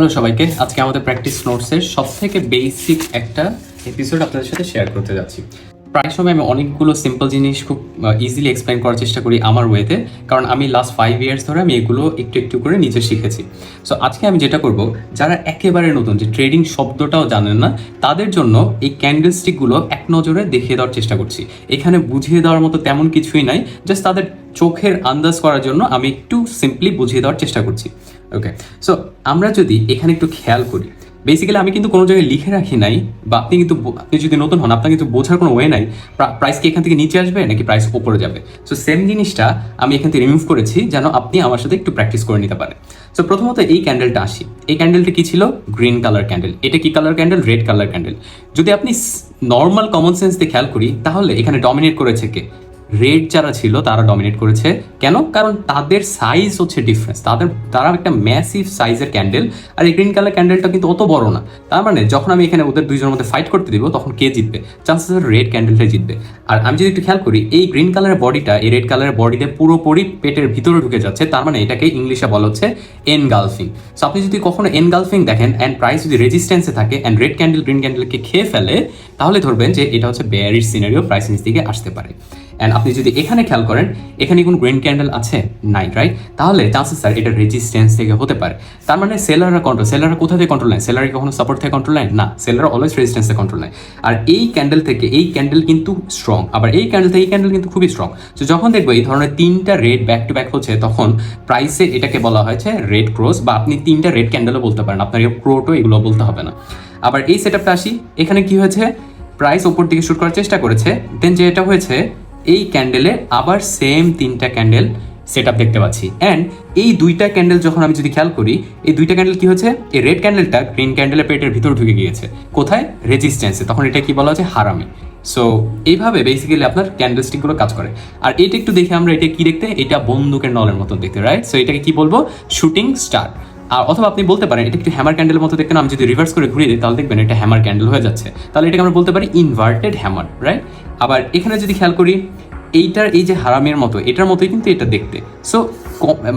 Hello সবাইকে। আজকে আমাদের প্র্যাকটিস নোটসের সব থেকে বেসিক একটা এপিসোড আপনাদের সাথে শেয়ার করতে যাচ্ছি। প্রায় সময় আমি অনেকগুলো সিম্পল জিনিস খুব ইজিলি এক্সপ্লেন করার চেষ্টা করি আমার ওয়েতে কারণ আমি লাস্ট ফাইভ ইয়ার্স ধরে আমি এগুলো একটু একটু করে নিজে শিখেছি। সো আজকে আমি যেটা করব, যারা একেবারে নতুন, যে ট্রেডিং শব্দটাও জানেন না, তাদের জন্য এই ক্যান্ডেল স্টিকগুলো এক নজরে দেখিয়ে দেওয়ার চেষ্টা করছি। এখানে বুঝিয়ে দেওয়ার মতো তেমন কিছুই নাই জাস্ট তাদের চোখের আন্দাজ করার জন্য আমি একটু সিম্পলি বুঝিয়ে দেওয়ার চেষ্টা করছি। ওকে সো আমরা যদি এখানে একটু খেয়াল করি বেসিক্যালি আমি কিন্তু কোনো জায়গায় লিখে রাখি নাই, বা আপনি কিন্তু আপনি যদি নতুন হন, আপনার কিন্তু বোঝার কোনো ওয়ে নাই প্রাইস কি এখান থেকে নিচে আসবে, নাকি প্রাইস উপরে যাবে? সো সেম জিনিসটা আমি এখান থেকে রিমুভ করেছি, যেন আপনি আমার সাথে একটু প্র্যাকটিস করে নিতে পারেন। সো প্রথমত এই ক্যান্ডেলটা আসি। এই ক্যান্ডেলটা কি ছিল? গ্রিন কালার ক্যান্ডেল এটা কি colour candle red colour candle যদি আপনি নর্মাল কমন সেন্স দিয়ে খেয়াল করি, তাহলে এখানে ডমিনেট করেছে কে? রেড যারা ছিল, তারা ডমিনেট করেছে। কেন? কারণ তাদের সাইজ হচ্ছে ডিফারেন্স তাদের, তারা একটা ম্যাসিভ সাইজের ক্যান্ডেল আর এই গ্রিন কালার ক্যান্ডেলটা কিন্তু অত বড় না। তার মানে যখন আমি এখানে ওদের দুইজনের মধ্যে ফাইট করতে দিব, তখন কে জিতবে? চান্সেস রেড ক্যান্ডেলটাই জিতবে। আর আমি যদি একটু খেয়াল করি, এই গ্রিন কালারের বডিটা এই রেড কালারের বডিতে পুরোপুরি পেটের ভিতরে ঢুকে যাচ্ছে। তার মানে এটাকে ইংলিশে বলা হচ্ছে এনগালফিং সো আপনি যদি কখনো এনগালফিং দেখেন অ্যান্ড প্রাইস যদি রেজিস্ট্যান্সে থাকে অ্যান্ড রেড ক্যান্ডেল গ্রিন ক্যান্ডেলকে খেয়ে ফেলে, তাহলে ধরবেন যে এটা হচ্ছে বেয়ারির সিনারিও প্রাইস দিকে আসতে পারে। অ্যান্ড আপনি যদি এখানে খেয়াল করেন, এখানে কোনো গ্রিন ক্যান্ডেল আছে? নাই রাইট তাহলে চান্সেস স্যার এটা রেজিস্ট্যান্স থেকে হতে পারে। তার মানে সেলাররা কন্ট্রোল সেলাররা কোথা থেকে কন্ট্রোল নেয়? সেলারে কখনো সাপোর্ট থেকে কন্ট্রোল নেয়? না সেলাররা অলওয়েজ রেজিস্ট্যান্সে কন্ট্রোল নেয়। আর এই ক্যান্ডেল থেকে, এই ক্যান্ডেল কিন্তু স্ট্রং আবার এই ক্যান্ডেল থেকে, এই ক্যান্ডেল কিন্তু খুবই স্ট্রং তো যখন দেখব এই ধরনের তিনটা রেড ব্যাক টু ব্যাক হচ্ছে, তখন প্রাইসে এটাকে বলা হয়েছে রেড ক্রস বা আপনি তিনটা রেড ক্যান্ডেলও বলতে পারেন। আপনার ক্রোটো এগুলো বলতে হবে না। আবার এই সেটআপটা আসি। এখানে কি হয়েছে? প্রাইস ওপর দিকে শুট করার চেষ্টা করেছে। দেন যেটা হয়েছে এই ক্যান্ডেলে আবার সেম তিনটা ক্যান্ডেল সেট দেখতে পাচ্ছি। অ্যান্ড এই দুইটা ক্যান্ডেল যখন আমি যদি খেয়াল করি, এই দুইটা ক্যান্ডেল কি হচ্ছে এই রেড ক্যান্ডেলটা গ্রিন ক্যান্ডেলের পেটের ভিতর ঢুকে গিয়েছে। কোথায়? রেজিস্ট্যান্সে তখন এটা কি বলা হচ্ছে হারামি। সো এইভাবে বেসিক্যালি আপনার ক্যান্ডেল ক্যান্ডেলস্টিকগুলো কাজ করে। আর এটা একটু দেখে আমরা এটা কি দেখতে? এটা বন্দুকের নলের মতন দেখতে রাইট সো এটাকে কি বলব? শুটিং স্টার আর অথবা আপনি বলতে পারেন, এটা একটু হ্যামার ক্যান্ডেলের মতো দেখতে আমি যদি রিভার্স করে ঘুরিয়ে দিই, তাহলে দেখবেন এটা হ্যামার ক্যান্ডেল হয়ে যাচ্ছে। তাহলে এটাকে আমরা বলতে পারি ইনভার্টেড হ্যামার রাইট আবার এখানে যদি খেয়াল করি, এইটার এই যে হারামের মতো, এটার মতোই কিন্তু এটা দেখতে। সো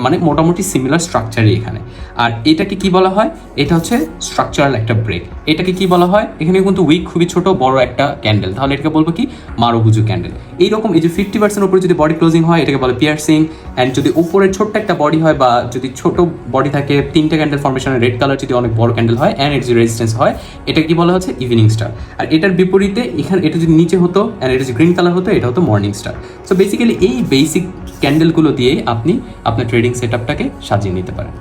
মানে মোটামুটি সিমিলার স্ট্রাকচারই এখানে। আর এটাকে কি বলা হয়? এটা হচ্ছে স্ট্রাকচারাল একটা ব্রেক এটাকে কি বলা হয়? এখানে কিন্তু উইক খুবই ছোট, বড় একটা ক্যান্ডেল তাহলে এটাকে বলব কি? মারুবুজু ক্যান্ডেল এইরকম এই যে ফিফটি পার্সেন্ট উপরে যদি বডি ক্লোজিং হয়, এটাকে বলে পিয়ার্সিং অ্যান্ড যদি উপরে ছোট্ট একটা বডি হয় বা যদি ছোট বডি থাকে, তিনটে ক্যান্ডেল ফর্মেশনের রেড কালার যদি অনেক বড় ক্যান্ডেল হয় অ্যান্ড এর যে রেজিস্ট্যান্স হয় এটা কি বলা হচ্ছে? ইভিনিং স্টার আর এটার বিপরীতে এখানে, এটা যদি নিচে হতো অ্যান্ড এটা যদি গ্রিন কালার হতো, এটা হতো মর্নিং স্টার সো বেসিক্যালি এই বেসিক ক্যান্ডেলগুলো দিয়ে আপনি আপনার ট্রেডিং সেট সাজিয়ে নিতে পারেন।